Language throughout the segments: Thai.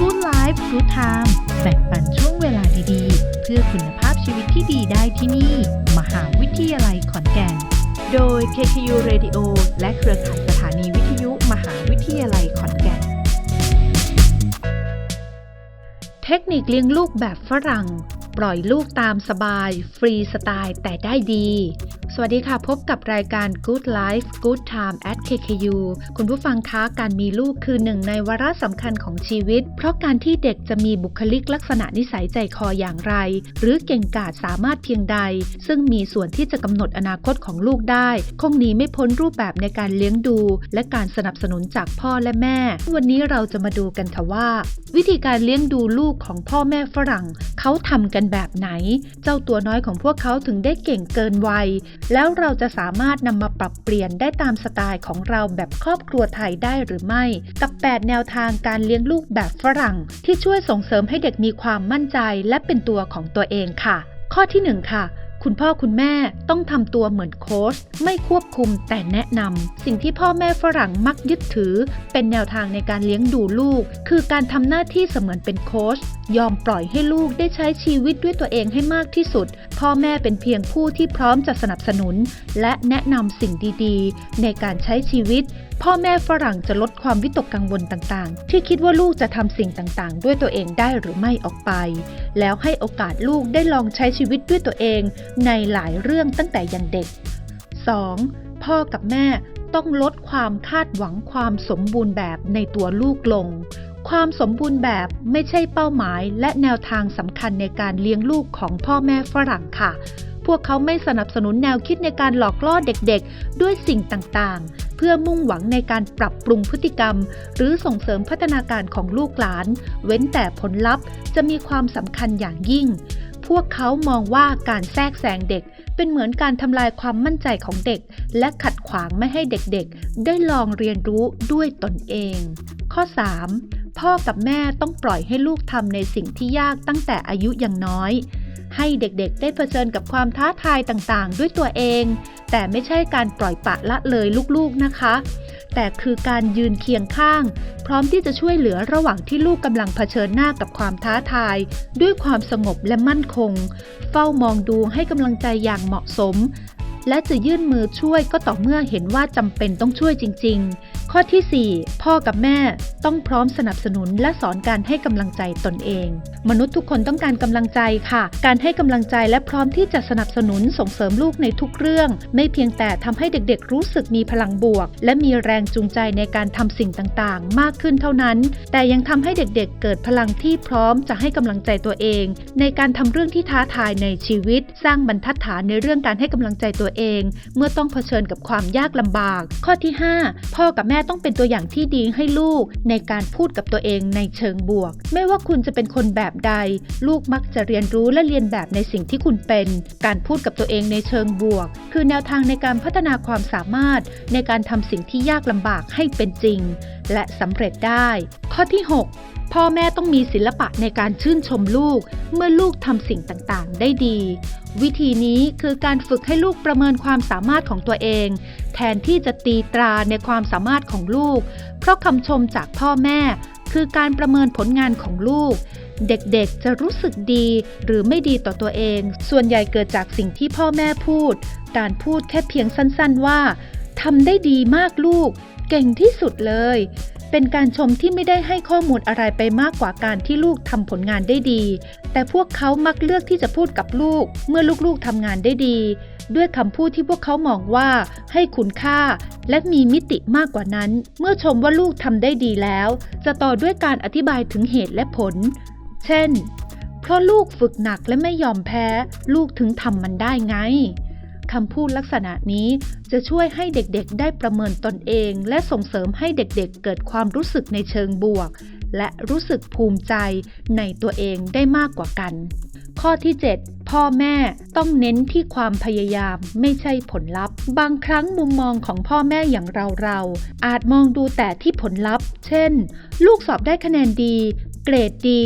Good Life Good Time แบ่งปันช่วงเวลาดีๆ เพื่อคุณภาพชีวิตที่ดีได้ที่นี่ มหาวิทยาลัยขอนแก่น โดย KKU Radio และเครือข่ายสถานีวิทยุมหาวิทยาลัยขอนแก่น เทคนิคเลี้ยงลูกแบบฝรั่ง ปล่อยลูกตามสบาย ฟรีสไตล์แต่ได้ดี สวัสดีค่ะ พบกับรายการ Good Life Good Time at KKU คุณผู้ฟังคะการมีลูกคือหนึ่งในวาระสำคัญของชีวิต เพราะการที่เด็กจะมีบุคลิกลักษณะนิสัยใจคออย่างไร หรือเก่งกาจสามารถเพียงใด ซึ่งมีส่วนที่จะกำหนดอนาคตของลูกได้ คงหนีไม่พ้นรูปแบบในการเลี้ยงดู และการสนับสนุนจากพ่อและแม่ วันนี้เราจะมาดูกันค่ะว่า วิธีการเลี้ยงดูลูกของพ่อแม่ฝรั่ง เขาทำกันแบบไหน เจ้าตัวน้อยของพวกเขาถึงได้เก่งเกินวัยแล้วเราจะสามารถนำมาปรับเปลี่ยนได้ตามสไตล์ของเราแบบครอบครัวไทยได้หรือไม่ กับ 8 แนวทางการเลี้ยงลูกแบบฝรั่ง ที่ช่วยส่งเสริมให้เด็กมีความมั่นใจและเป็นตัวของตัวเองค่ะ ข้อที่ 1 ค่ะ คุณพ่อคุณแม่ต้องทำตัวเหมือนโค้ชไม่ควบคุมแต่แนะนำสิ่งที่พ่อแม่ฝรั่งมักยึดถือ เป็นแนวทางในการเลี้ยงดูลูก คือการทำหน้าที่เสมือนเป็นโค้ชยอมปล่อยให้ลูกได้ใช้ชีวิตด้วยตัวเองให้มากที่สุด พ่อแม่เป็นเพียงผู้ที่พร้อมจะสนับสนุน และแนะนำสิ่งดีๆ ในการใช้ชีวิตพ่อแม่ฝรั่งจะลดความวิตกกังวลต่างๆ ที่คิดว่าลูกจะทำสิ่งต่างๆ ด้วยตัวเองได้หรือไม่ออกไป แล้วให้โอกาสลูกได้ลองใช้ชีวิตด้วยตัวเองในหลายเรื่องตั้งแต่ยังเด็ก 2. พ่อกับแม่ต้องลดความคาดหวังความสมบูรณ์แบบในตัวลูกลง ความสมบูรณ์แบบไม่ใช่เป้าหมายและแนวทางสำคัญในการเลี้ยงลูกของพ่อแม่ฝรั่งค่ะ พวกเขาไม่สนับสนุนแนวคิดในการหลอกล่อเด็กๆ ด้วยสิ่งต่างๆ เพื่อมุ่งหวังในการปรับปรุงพฤติกรรม หรือส่งเสริมพัฒนาการของลูกหลาน เว้นแต่ผลลัพธ์จะมีความสำคัญอย่างยิ่ง พวกเขามองว่าการแทรกแซงเด็กเป็นเหมือนการทำลายความมั่นใจของเด็ก และขัดขวางไม่ให้เด็กๆ ได้ลองเรียนรู้ด้วยตนเอง ข้อ 3. พ่อกับแม่ต้องปล่อยให้ลูกทำในสิ่งที่ยากตั้งแต่อายุยังน้อย ให้เด็กๆ ได้เผชิญกับความท้าทายต่างๆ ด้วยตัวเอง แต่ไม่ใช่การปล่อยปละละเลยลูกๆนะคะ แต่คือการยืนเคียงข้าง พร้อมที่จะช่วยเหลือระหว่างที่ลูกกำลังเผชิญหน้ากับความท้าทาย ด้วยความสงบและมั่นคง เฝ้ามองดูให้กำลังใจอย่างเหมาะสม และจะยื่นมือช่วยก็ต่อเมื่อเห็นว่าจำเป็นต้องช่วยจริง ๆ ข้อที่ 4 พ่อกับแม่ต้องพร้อมสนับสนุนและสอนการให้กำลังใจตนเอง มนุษย์ทุกคนต้องการกำลังใจค่ะ การให้กำลังใจและพร้อมที่จะสนับสนุนส่งเสริมลูกในทุกเรื่อง ไม่เพียงแต่ทำให้เด็กๆ รู้สึกมีพลังบวก และมีแรงจูงใจในการทำสิ่งต่างๆ มากขึ้นเท่านั้น แต่ยังทำให้เด็กๆ เกิดพลังที่พร้อมจะให้กำลังใจตัวเอง ในการทำเรื่องที่ท้าทายในชีวิต สร้างบรรทัดฐานในเรื่องการให้กำลังใจตัวเอง เมื่อต้องเผชิญกับความยากลำบาก ข้อที่ 5 พ่อกับแม่ต้องเป็นตัวอย่างที่ดีให้ลูกในการพูดกับตัวเองในเชิงบวก ไม่ว่าคุณจะเป็นคนแบบใด ลูกมักจะเรียนรู้และเรียนแบบในสิ่งที่คุณเป็น การพูดกับตัวเองในเชิงบวก คือแนวทางในการพัฒนาความสามารถ ในการทำสิ่งที่ยากลำบากให้เป็นจริง และสำเร็จได้ ข้อที่ 6 พ่อแม่ต้องมีศิลปะในการชื่นชมลูก เมื่อลูกทำสิ่งต่างๆ ได้ดี วิธีนี้คือการฝึกให้ลูกประเมินความสามารถของตัวเอง แทนที่จะตีตราในความสามารถของลูก เพราะคำชมจากพ่อแม่ คือการประเมินผลงานของลูก เด็กๆจะรู้สึกดีหรือไม่ดีต่อตัวเอง ส่วนใหญ่เกิดจากสิ่งที่พ่อแม่พูด การพูดแค่เพียงสั้นๆว่าทำได้ดีมากลูก เก่งที่สุดเลย เป็นการชมที่ไม่ได้ให้ข้อมูลอะไรไปมากกว่าการที่ลูกทำผลงานได้ดี แต่พวกเขามักเลือกที่จะพูดกับลูก เมื่อลูกๆทำงานได้ดี ด้วยคำพูดที่พวกเขามองว่า ให้คุณค่า และมีมิติมากกว่านั้น เมื่อชมว่าลูกทำได้ดีแล้ว จะต่อด้วยการอธิบายถึงเหตุและผล เช่น เพราะลูกฝึกหนักและไม่ยอมแพ้ ลูกถึงทำมันได้ไง คำพูดลักษณะนี้ จะช่วยให้เด็กๆ ได้ประเมินตนเอง และส่งเสริมให้เด็กๆ เกิดความรู้สึกในเชิงบวก และรู้สึกภูมิใจในตัวเองได้มากกว่ากัน ข้อที่ 7 พ่อแม่ต้องเน้นที่ความพยายามไม่ใช่ผลลัพธ์ บางครั้งมุมมองของพ่อแม่อย่างเราเราๆอาจมองดูแต่ที่ผลลัพธ์ เช่น ลูกสอบได้คะแนนดี เกรดดี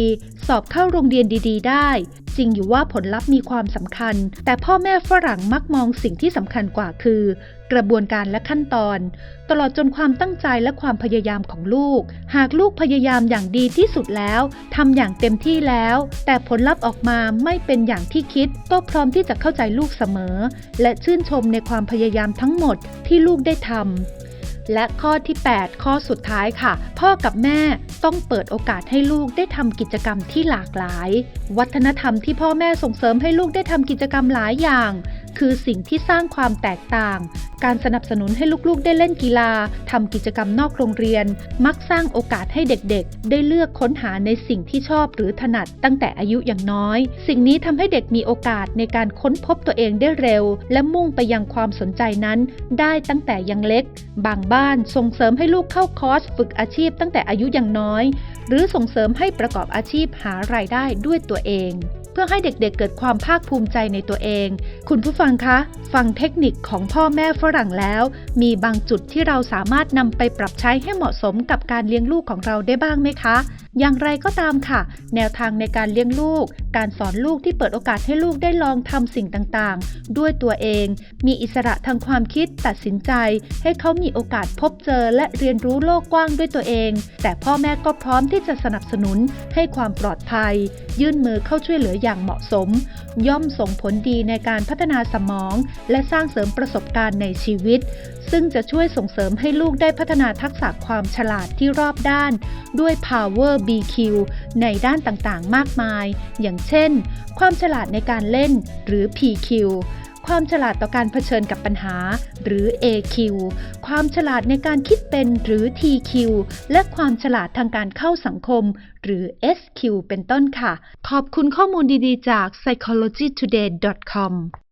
สอบเข้าโรงเรียนดี ๆ ได้ จริงอยู่ว่าผลลัพธ์มีความสำคัญ แต่พ่อแม่ฝรั่งมักมองสิ่งที่สำคัญกว่าคือ กระบวนการและขั้นตอน ตลอดจนความตั้งใจและความพยายามของลูก หากลูกพยายามอย่างดีที่สุดแล้วทำอย่างเต็มที่แล้ว แต่ผลลัพธ์ออกมาไม่เป็นอย่างที่คิด ก็พร้อมที่จะเข้าใจลูกเสมอ และชื่นชมในความพยายามทั้งหมดที่ลูกได้ทำและข้อที่ 8 ข้อสุดท้ายค่ะ พ่อกับแม่ ต้องเปิดโอกาสให้ลูกได้ทำกิจกรรมที่หลากหลาย วัฒนธรรมที่พ่อแม่ส่งเสริมให้ลูกได้ทำกิจกรรมหลายอย่าง คือสิ่งที่สร้างความแตกต่าง การสนับสนุนให้ลูกๆ ได้เล่นกีฬาทำกิจกรรมนอกโรงเรียน มักสร้างโอกาสให้เด็กๆ ได้เลือกค้นหาในสิ่งที่ชอบหรือถนัดตั้งแต่อายุอย่างน้อย สิ่งนี้ทำให้เด็กมีโอกาสในการค้นพบตัวเองได้เร็ว และมุ่งไปยังความสนใจนั้น ได้ตั้งแต่ยังเล็ก บางบ้านส่งเสริมให้ลูกเข้าคอร์สฝึกอาชีพตั้งแต่อายุยังน้อย หรือส่งเสริมให้ประกอบอาชีพหารายได้ด้วยตัวเอง พื่อให้เด็กๆเเกิดความภาคภูมิใจในตัวเอง คุณผู้ฟังคะ ฟังเทคนิคของพ่อแม่ฝรั่งแล้ว มีบางจุดที่เราสามารถนำไปปรับใช้ให้เหมาะสมกับการเลี้ยงลูกของเราได้บ้างไหมคะ อย่างไรก็ตามค่ะ แนวทางในการเลี้ยงลูก การสอนลูกที่เปิดโอกาสให้ลูกได้ลองทำสิ่งต่างๆ ด้วยตัวเอง มีอิสระทางความคิดตัดสินใจ ให้เขามีโอกาสพบเจอและเรียนรู้โลกกว้างด้วยตัวเอง แต่พ่อแม่ก็พร้อมที่จะสนับสนุนให้ความปลอดภัย ยื่นมือเข้าช่วยเหลืออย่างเหมาะสม ย่อมส่งผลดีในการพัฒนาสมอง และสร้างเสริมประสบการณ์ในชีวิต ซึ่งจะช่วยส่งเสริมให้ลูกได้พัฒนาทักษะความฉลาดที่รอบด้าน ด้วย Power BQ ในด้านต่างๆ มากมาย อย่างเช่น ความฉลาดในการเล่นหรือ PQ ความฉลาดต่อการเผชิญกับปัญหา หรือ AQ ความฉลาดในการคิดเป็นหรือ TQ และความฉลาดทางการเข้าสังคม หรือ SQ เป็นต้นค่ะ ขอบคุณข้อมูลดีๆจาก psychologytoday.com